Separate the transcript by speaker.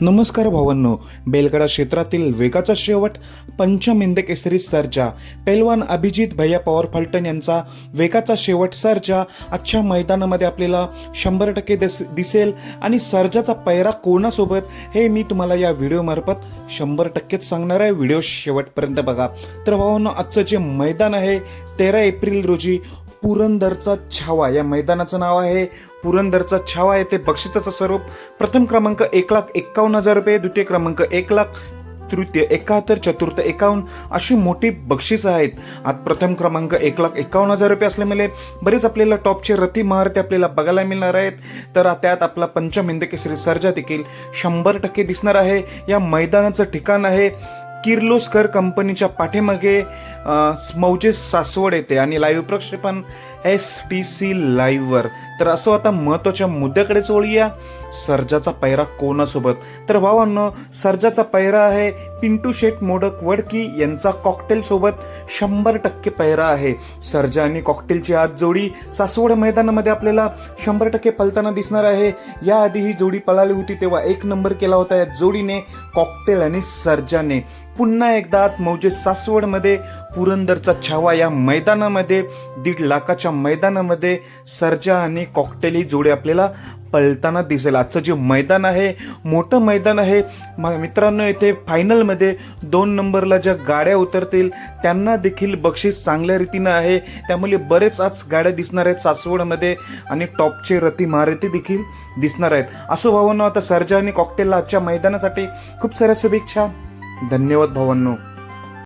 Speaker 1: नमस्कार भावांनो. बेलगडा क्षेत्रातील वेगाचा शेवट पंचमिंद केसरी सर्जा. पैलवान अभिजित भैया पवार फलटण यांचा वेगाचा शेवट सर्जा आजच्या मैदानामध्ये आपल्याला शंभर टक्के दिस दिसेल आणि सर्जाचा पैरा कोणासोबत हे मी तुम्हाला या व्हिडिओमार्फत शंभर टक्केच सांगणार आहे. व्हिडिओ शेवटपर्यंत बघा. तर भावांनो आजचं जे मैदान आहे तेरा एप्रिल रोजी पुरंदरचा छावा. या मैदानाचं नाव आहे पुरंदरचा छावा. येथे बक्षिसाचं स्वरूप प्रथम क्रमांक एक लाख एक्कावन्न हजार रुपये द्वितीय क्रमांक एक लाख तृतीय एकाहत्तर चतुर्थ एकावन्न अशी मोठी बक्षीस आहेत. आज प्रथम क्रमांक एक लाख एकावन्न हजार रुपये असल्यामुळे बरेच आपल्याला टॉपचे रथी महारथी आपल्याला बघायला मिळणार आहेत. तर त्यात आपला पंचमिंद केसरी सर्जा देखील शंभर टक्के दिसणार आहे. या मैदानाचं ठिकाण आहे किर्लोस्कर कंपनीच्या पाठीमागे. मौजे सासवड येते आणि लाईव्ह प्रक्षेपण एस टी सी लाईव्हवर तर असं आता महत्त्वाच्या मुद्द्याकडेच वळूया. सर्जाचा पैरा कोणासोबत? तर भावांनो सर्जाचा पैरा आहे पिंटू शेठ मोडक वडकी यांचा कॉकटेल सोबत. शंभर टक्के पैरा आहे. सर्जा आणि कॉकटेलची आज जोडी सासवड मैदानामध्ये आपल्याला शंभर टक्के पलताना दिसणार आहे. याआधी ही जोडी पळाली होती तेव्हा एक नंबर केला होता या जोडीने कॉकटेल आणि सर्जाने. पुन्हा एकदा मौजे सासवडमध्ये पुरंदरचा छावा या मैदानामध्ये. दीड लाखाच्या मैदानामध्ये सर्जा आणि कॉकटेल ही जोडी आपल्याला पळताना दिसेल. आजचं जे मैदान आहे मोठं मैदान आहे. मित्रांनो येथे फायनलमध्ये दोन नंबरला ज्या गाड्या उतरतील त्यांना देखील बक्षीस चांगल्या रीतीनं आहे. त्यामुळे बरेच आज गाड्या दिसणार आहेत सासवडमध्ये आणि टॉपचे रती महारथी देखील दिसणार आहेत. असो भावांनो आता सर्जा आणि कॉकटेलला आजच्या मैदानासाठी खूप साऱ्या शुभेच्छा. धन्यवाद भावांनो.